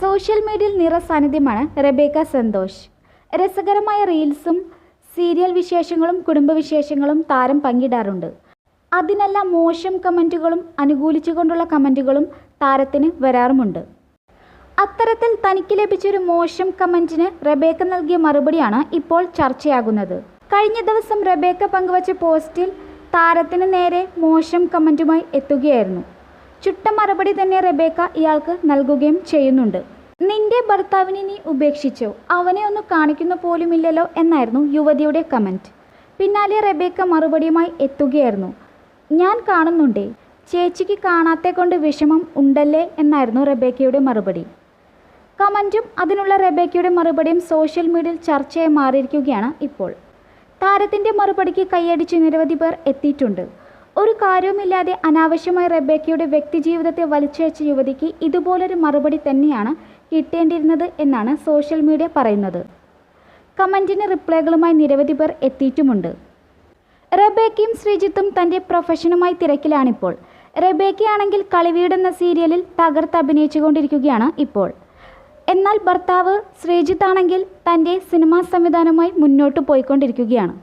Social മീഡിയയിൽ നിറ സാന്നിധ്യമാണ് റെബേക്ക സന്തോഷ്. രസകരമായ റീൽസും സീരിയൽ വിശേഷങ്ങളും കുടുംബവിശേഷങ്ങളും താരം പങ്കിടാറുണ്ട്. അതിനെല്ലാം മോശം കമന്റുകളും അനുകൂലിച്ചുകൊണ്ടുള്ള കമന്റുകളും താരത്തിന് വരാറുമുണ്ട്. അത്തരത്തിൽ തനിക്ക് ലഭിച്ചൊരു മോശം കമന്റിന് റബേക്ക നൽകിയ മറുപടിയാണ് ഇപ്പോൾ ചർച്ചയാകുന്നത്. കഴിഞ്ഞ ദിവസം റബേക്ക പങ്കുവച്ച പോസ്റ്റിൽ താരത്തിന് നേരെ മോശം കമന്റുമായി എത്തുകയായിരുന്നു. ചുട്ട മറുപടി തന്നെ റെബേക്ക ഇയാൾക്ക് നൽകുകയും ചെയ്യുന്നുണ്ട്. നിന്റെ ഭർത്താവിനെ നീ ഉപേക്ഷിച്ചോ? അവനെ ഒന്ന് കാണിക്കുന്ന പോലുമില്ലല്ലോ എന്നായിരുന്നു യുവതിയുടെ കമന്റ് പിന്നാലെ റെബേക്ക മറുപടിയുമായി എത്തുകയായിരുന്നു. ഞാൻ കാണുന്നുണ്ടേ. ചേച്ചിക്ക് കാണാത്തെ കൊണ്ട് വിഷമം ഉണ്ടല്ലേ? എന്നായിരുന്നു റെബേക്കയുടെ മറുപടി. കമന്റും അതിനുള്ള റെബേക്കയുടെ മറുപടിയും സോഷ്യൽ മീഡിയയിൽ ചർച്ചയായി മാറിയിരിക്കുകയാണ് ഇപ്പോൾ. താരത്തിന്റെ മറുപടിക്ക് കൈയടിച്ച് നിരവധി പേർ എത്തിയിട്ടുണ്ട്. ഒരു കാര്യവുമില്ലാതെ അനാവശ്യമായി റെബേക്കയുടെ വ്യക്തിജീവിതത്തെ വലിച്ചയച്ച യുവതിക്ക് ഇതുപോലൊരു മറുപടി തന്നെയാണ് കിട്ടേണ്ടിയിരുന്നത് എന്നാണ് സോഷ്യൽ മീഡിയ പറയുന്നത്. കമന്റിന് റിപ്ലൈകളുമായി നിരവധി പേർ എത്തിയിട്ടുമുണ്ട്. റബേക്കയും ശ്രീജിത്തും തന്റെ പ്രൊഫഷനുമായി തിരക്കിലാണിപ്പോൾ. റബേക്കയാണെങ്കിൽ കളിവീട് എന്ന സീരിയലിൽ തകർത്ത് അഭിനയിച്ചുകൊണ്ടിരിക്കുകയാണ് ഇപ്പോൾ. എന്നാൽ ഭർത്താവ് ശ്രീജിത്താണെങ്കിൽ തന്റെ സിനിമാ സംവിധാനവുമായി മുന്നോട്ട് പോയിക്കൊണ്ടിരിക്കുകയാണ്.